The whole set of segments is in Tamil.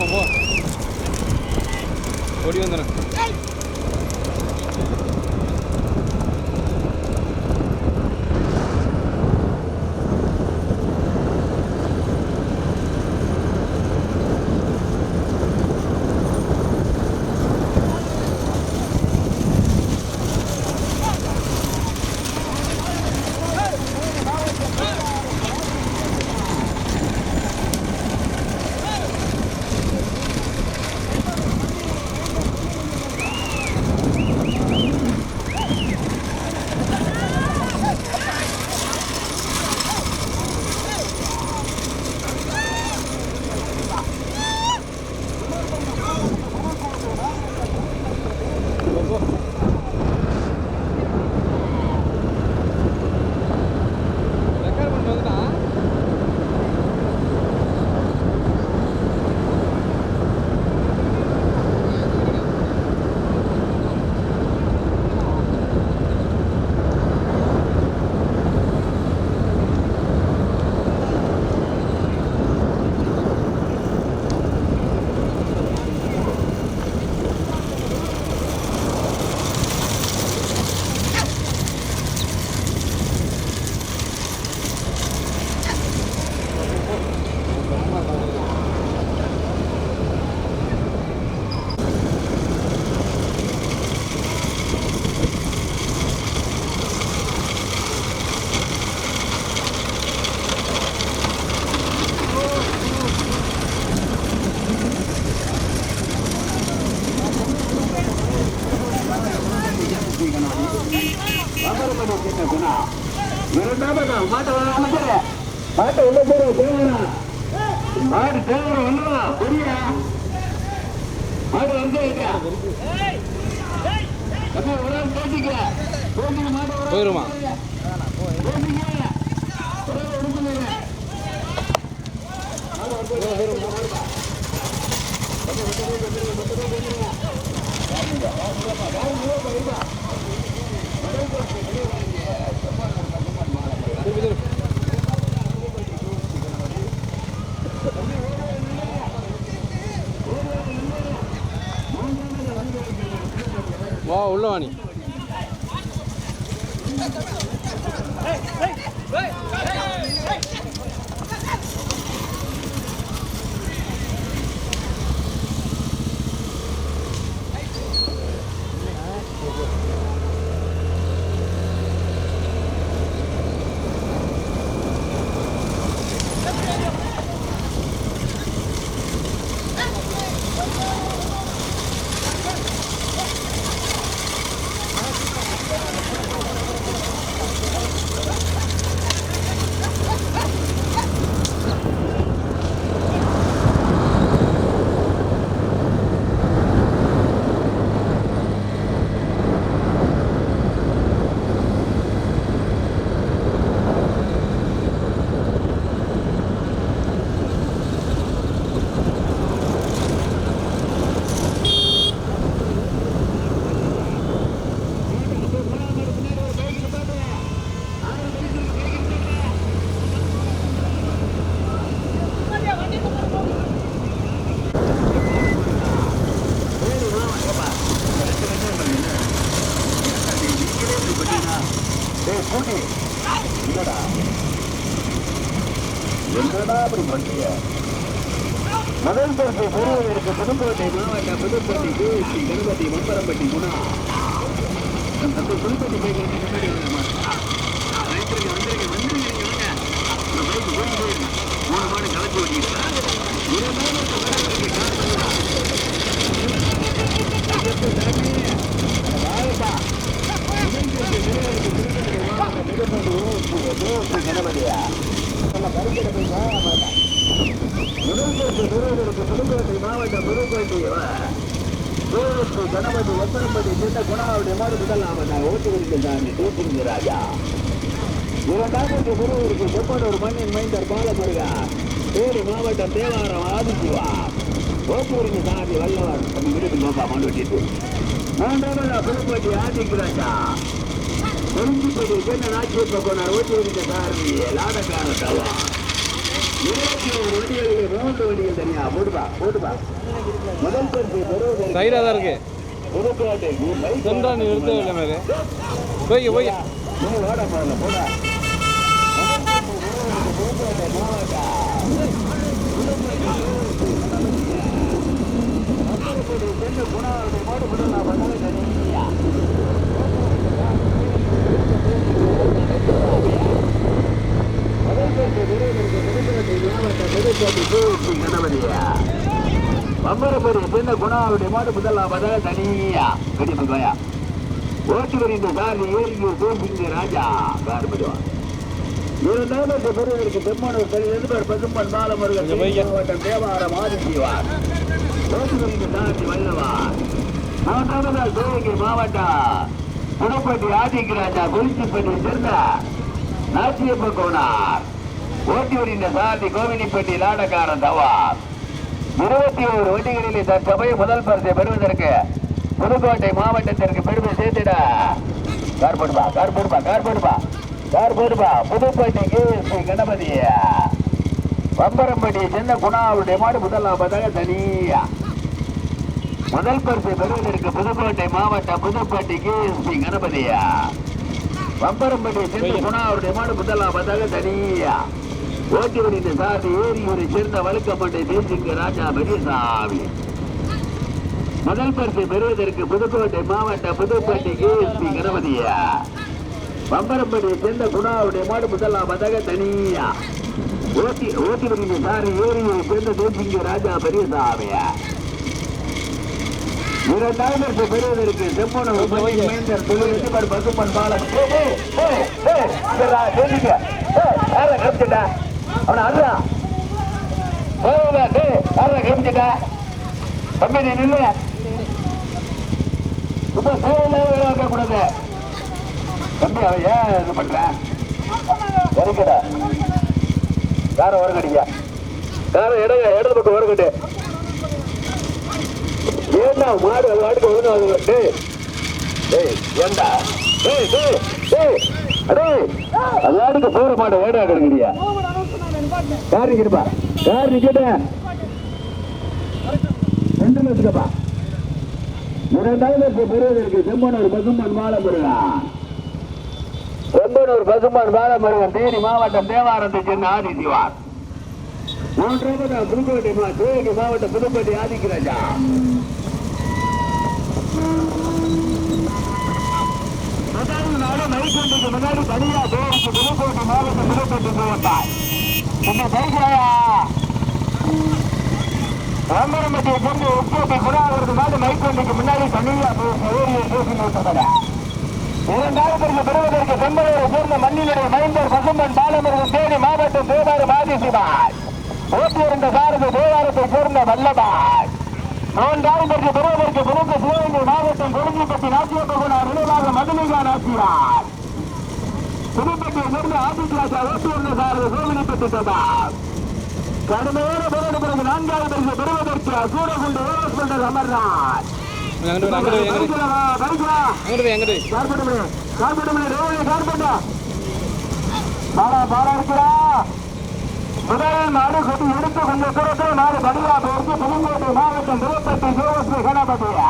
മമ്മോ ഓടി വന്നിരുന്നു போற தேவனா மாடு தேவனா ஒண்ணுவா புரியா? மாடு வந்து ஆள் போயிருமா? കൊണ്ടുപോകണേ உள்ள வாணி என்னடா அப்படி முதல் பரிசு பெறுவதற்கு புதுக்கோட்டை மாவட்ட புதுப்பட்டி கேசி கணபதி மம்பரம்பட்டி குணா அந்த புதுப்பட்டி போய்க்கிறதுக்கு முன்னாடி வந்துருங்க வந்துருங்க வந்துருங்க நீங்க வாங்க இந்த பைக் போயிட்டு போயிருங்க கணபதியா நம்ம கருத்துல போய் முதல் பரிசு பெறுவதற்கு புதுக்கோட்டை மாவட்டம் புதுக்கோட்டை தேவஸ்ரீ கணபதி ஒப்பனப்படி சின்ன குணாவுடைய மாடு முதலாவதாக ஓட்டு வருகின்றார் தூத்துக்குடி ராஜா. இரண்டாயிரத்தி பெறுவதற்கு செப்பனூர் மண்ணின் மைந்தர் பாலமுருகா. தேனி மாவட்டம் தேவாரம் ஆதிசிவா. ஓப்பூரின் சாதி வல்லவர். நம்ம வீட்டுக்கு நோக்கா மண் வெட்டிட்டு மூன்றாவது புதுப்பட்டி ஆதிக்கிறாச்சா ராஜா. குறிஞ்சிப்பட்டி சின்ன நாச்சியப்ப போனார் ஓட்டி வருகின்ற லாடக்கார தவா. இருபத்தி ஒரு வண்டிகளில் மூன்று வண்டிகள் தனியா போடுப்பா போடுப்பா. முதல் பரிசு பெறுவதற்கு சைடாக தான் சென்றா நீ நிறுத்தவே இல்லை மேலே போய் போய் நீ பம்பரப்படி சின்ன குணாவுடைய மாடு முதலாவதாக தனியா. கடிப்பு கோயா ஓட்டு வருகின்ற சார் ஏறிய சோசிங்க ராஜா பெருமானூர் தலைவர் பசும்பன் பாலமுருகன் கொஞ்சம் வைங்க. மாவட்டம் தேவாரம் ஆதித்யவார் ஓட்டு வருகின்ற சாரதி வல்லவார் மூன்றாவது சிவகங்கை மாவட்டம் புதுப்பட்டி ஆதிக்க ராஜா குறிச்சிப்பட்டி சேர்ந்த நாச்சியப்ப கோனார். ஓட்டி வருகின்ற சாரதி கோவிலிப்பட்டி லாடக்காரன் தவார். இருபத்தி ஒரு வண்டிகளிலே தற்சமய முதல் பரிசை பெறுவதற்கு புதுக்கோட்டை மாவட்டத்திற்கு பெருமை சேர்த்திட. கார் போடுப்பா கார் போடுப்பா கார் போடுப்பா. கார் போடுப்பா புதுக்கோட்டைக்கு ஸ்ரீ கணபதி. பம்பரம்பட்டி சின்ன குணாவுடைய மாடு முதலாவதாக தனியா முதல் பரிசை பெறுவதற்கு புதுக்கோட்டை மாவட்டம் புதுக்கோட்டைக்கு ஸ்ரீ கணபதியா பம்பரம்பட்டி சின்ன குணாவுடைய மாடு முதலாவதாக தனியா ஓட்டி வருகின்ற சாதி ஏரியூரை சேர்ந்த வழுக்கப்பட்டை தேசிக்கு ராஜா பெரியசாமி முதல் பரிசு பெறுவதற்கு புதுக்கோட்டை மாவட்டம் புதுப்பேட்டைக்கு ஸ்ரீ கணபதியா? பம்பரம்படி சேர்ந்த குணாவுடைய மாடு முதலாவதாக தனியா? ஓட்டி ஓட்டி வருகின்ற சாரி ஏரியூரை சேர்ந்த தேசிங்க ராஜா பெரியசாமியா இரண்டாம் பரிசு பெறுவதற்கு செம்மன மேந்தர் தொழில் பசுமன் பாலன். அவனை அழுதா யாரை தம்பி நீ நில்லு. ரொம்ப சேவையில வைக்க கூடாது தம்பி அவன் ஏன் இது பண்ற? இறங்கடா யார வரக்கடிங்க யார இடங்க இடது பக்கம் வரக்கட்டு ஏண்டா மாடு அது வாட்டுக்கு ஒழுங்கா டேய் டேய் ஏண்டா? டேய் டேய் டேய் அடே அது வாட்டுக்கு போற மாடு வேடா கிடக்குறியா? Car நிக்கிறப்பா car நிக்கட்ட? ரெண்டு லட்சப்பா இரண்டாயிரத்தி பெறுவதற்கு செம்பனூர் பசும்பன் மாலமுருகன் செம்பனூர் பசும்பன் மாலமுருகன் தேனி மாவட்டம் தேவாரத்தை சேர்ந்த ஆதி சிவார் மூன்றாவது புதுக்கோட்டை மா சிவகங்கை மாவட்டம் புதுக்கோட்டை ஆதிக்கிறாஜா முதல் நாடு மைசூருக்கு முன்னாடி தனியாக பேருக்கு புதுக்கோட்டை மாவட்டம் புதுக்கோட்டை போவட்டார் இந்த பைக்லையா ராமரம்பட்டியை கொண்டு உப்போட்டை கூட அவருக்கு மைக்கொண்டுக்கு மைக் வண்டிக்கு முன்னாடி பேசி நிறுத்தப்பட இரண்டாயிரத்திற்கு பெறுவதற்கு செம்பலூரை சேர்ந்த மண்ணிலுடைய மைந்தர் பசும்பன் பாலமருகன் தேனி மாவட்டம் தேவாரம் மாதிசிவாய் ஓட்டியிருந்த சாரதி தேவாரத்தை சேர்ந்த வல்லபாய். மூன்றாயிரத்திற்கு பெறுவதற்கு பிறகு சிவகங்கை மாவட்டம் கொழுங்கிப்பட்டி நாச்சியப்பகுனார் நினைவாக மதுமிகா நாட்டினார் புதுப்பட்டியை சேர்ந்த ஆதித்யாசா ஓட்டி இருந்த சாரதி சோமனிப்பட்டி சபார் கடுமையான போராட்ட பிறகு நான்காவது பரிசு பெறுவதற்கு சூரகுண்டு அமர்நாத். மாடு எடுத்து தூரத்தில் மாடு போயிருக்கு புதுங்கோட்டை மாவட்டம் திருப்பட்டி சிவஸ்ரீ கணபதியா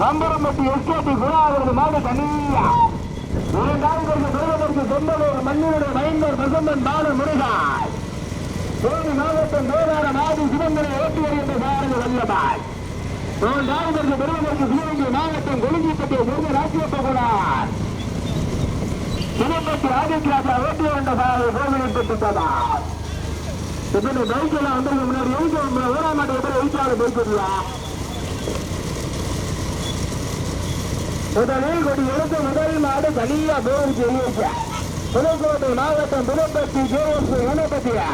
நம்பரம்பட்டி எஸ்கேபி குணாவது மாடு தனியா. இரண்டாயிரத்தி பெறுவதற்கு சொந்தலூர் மண்ணினுடைய மைந்தர் பசும்பன் பாலு முருகாய். தேனி மாவட்டம் தேவாரம் ஆதி சிவந்தனை ஓட்டி வருகின்ற சாரதி வல்லபாய். மூன்றாவதற்கு பெறுவதற்கு சிவகங்கை மாவட்டம் கொழுங்கிப்பட்டியை சேர்ந்த ராஜ்யப்பகுடார் திருப்பதி ஆதித்யாசா ஓட்டி வந்த சாரதி கோவிலிப்பட்டுள்ளதார் இப்படி பைக் எல்லாம் வந்திருக்கு முன்னாடி எழுதி ஓரா எப்படி எழுத்தாரு இல்ல முதலில் கொடி எடுத்து முதல் நாடு தனியா பேரும் எழுதிய புதுக்கோட்டை மாவட்டம் புதுப்பட்டி ஜேஎஸ்பி கணபதியா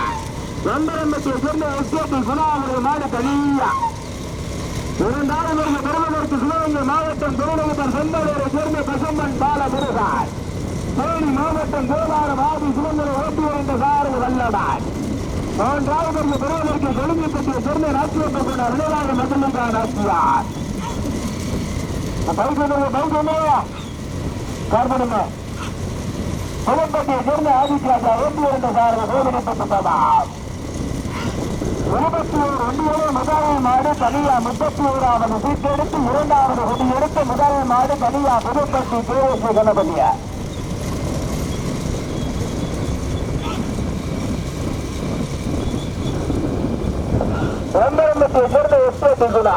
நம்பரம்பட்டியை சேர்ந்த எஸ்கேபி குணாமுறை மாடு தனியா இரண்டாவது பெருமதற்கு சிவகங்கை மாவட்டம் திருநகர் செந்தலூரை சேர்ந்த பசம்பன் பால முருகார் தேனி மாவட்டம் தேவாரம் ஆதி சிவந்தரை ஓட்டி வருகின்ற சாரதி வல்லடான் மூன்றாவது பெருமதற்கு கொழுங்குப்பட்டியை சேர்ந்த நாட்டியத்தை கொண்ட விளையாட மதுமிகான் ஆட்சியார் பைக்கு பைக்கு கார்பனுங்க புதுப்பட்டியை சேர்ந்த ஆதித்யாஜா ஓட்டி வருகின்ற சாரதி சோதனைப்பட்டதா இருபத்தி ஓரு ஒன்றியோடு முதல் மாடு தனியா முப்பத்தி ஓராவது சீட்டெடுத்து இரண்டாவது ஒடியெடுத்து முதல் மாடு தனியா புதுப்பட்டி கேஎஸ் கணபதியா ரெண்டாயிரத்தி சேர்ந்த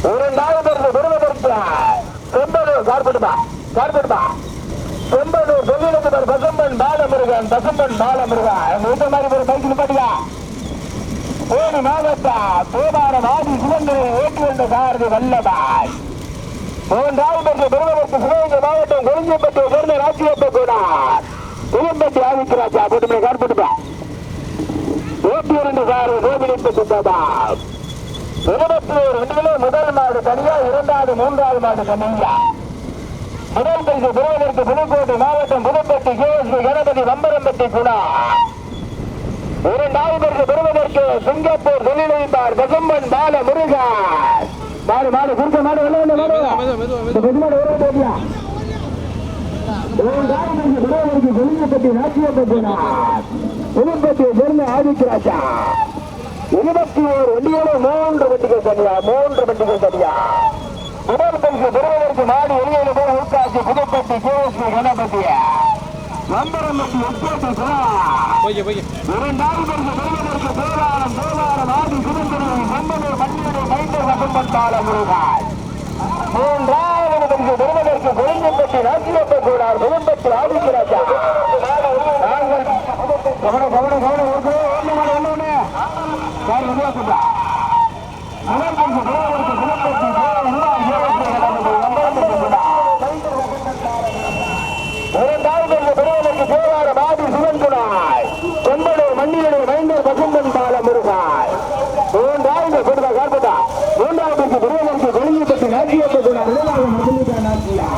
எஸ்டேட் குணா இரண்டாவது விருதுபடுத்த செம்பலூர் கார்படுமா கார்படுமா செம்பலூர் தொழிலதிபர் பசும்பன் பாலமுருகன் பசும்பன் பாலமுருகன் இந்த மாதிரி ஒரு பைக் பாட்டியா தேனி மாவட்டம் தேவாரம் ஆதி சிவந்தரை ஏற்றி வந்த சாரதி வல்லபாய் மூன்றாவது பெருமதற்கு சிவகங்கை மாவட்டம் கொழுஞ்சப்பட்டியை சேர்ந்த ராஜ்யத்தை கூட புதும்பட்டி ஆதித்யராஜா போட்டு இருபத்தி ஒரு முதல் மாடு தனியா இரண்டாவது மூன்றாவது மாடு தனியா முதல் பரிசு பெறுவதற்கு புதுக்கோட்டை மாவட்டம் புதுப்பட்டி கேஎஸ்பி கணபதி வம்பரம்பட்டி குணா இரண்டாவது பரிசு பெறுவதற்கு சிங்கப்பூர் தொழிலதிபர் பசும்பன் பால முருகன் மாடு மாடு குறுக்க மாடு வெள்ள வெள்ள மாடு. மெதுவா, மெதுவா, மெதுவா, இந்த பெரிய மாடு ஒரு போட்டியா? இரண்டாவது பரிசு பெறுவதற்கு கொழுங்குப்பட்டி நாச்சியப்பட்டினார் புதுப்பட்டியை சேர்ந்த ஆதித்யராஜா. இருபத்தி ஓரு வண்டியோடு மூன்று வண்டிகள் தனியா மூன்று வண்டிகள் தனியா. முதல் பரிசு பெறுவதற்கு மாடு வெளியில் போய் உட்காந்து புதுப்பட்டி கேஎஸ்பி கணபதிய நம்பரம்பட்டி போய்க்க இரண்டாவது பரிசு பெறுவதற்கு தேவாரம் தேவாரம் ஆதி சுதந்திரம் செம்பனூர் மண்ணியுடைய மைந்தர் வசம்பட்டாள முருகான் மூன்றாவது பரிசு பெறுவதற்கு கொழும்பட்டி நாட்டியப்ப கூடார் கொழும்பட்டி ஆதித்யராஜா. கவனம் கவனம் கவனம். சார் மைந்தர் பசும்பன் பாலம் ஒரு மூன்றாவது கொடுத்தா கார்பட்டா மூன்றாவது பெறுவதற்கு வெளியப்பட்டு நாட்டியத்தை கூட முதலாவது முதலீட்டா நாட்டியா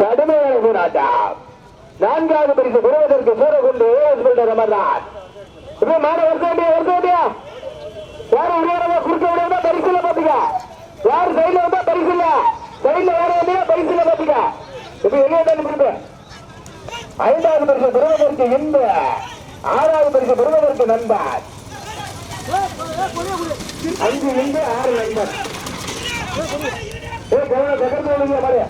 கடுமையான போராட்டம் நான்காவது பரிசு பெறுவதற்கு சூரகுண்டு ஏஎஸ் பில்டர் அமர்தான் இது மாட ஒர்க்க வேண்டிய ஒர்க்க வேண்டியா யார் உருவாரமா குறுக்க விடாம இல்ல பாத்துக்க. யார் சைட்ல வந்தா பரிசு இல்ல சைட்ல வேற வந்தா பரிசு இல்ல பாத்துக்க. இப்ப வெளியே தான் ஐந்தாவது பரிசு பெறுவதற்கு இன்ப. ஆறாவது பரிசு பெறுவதற்கு நண்பர். அஞ்சு இன்பு ஆறு நண்பர். ஏ கவனம் தகர்ந்து பாரு.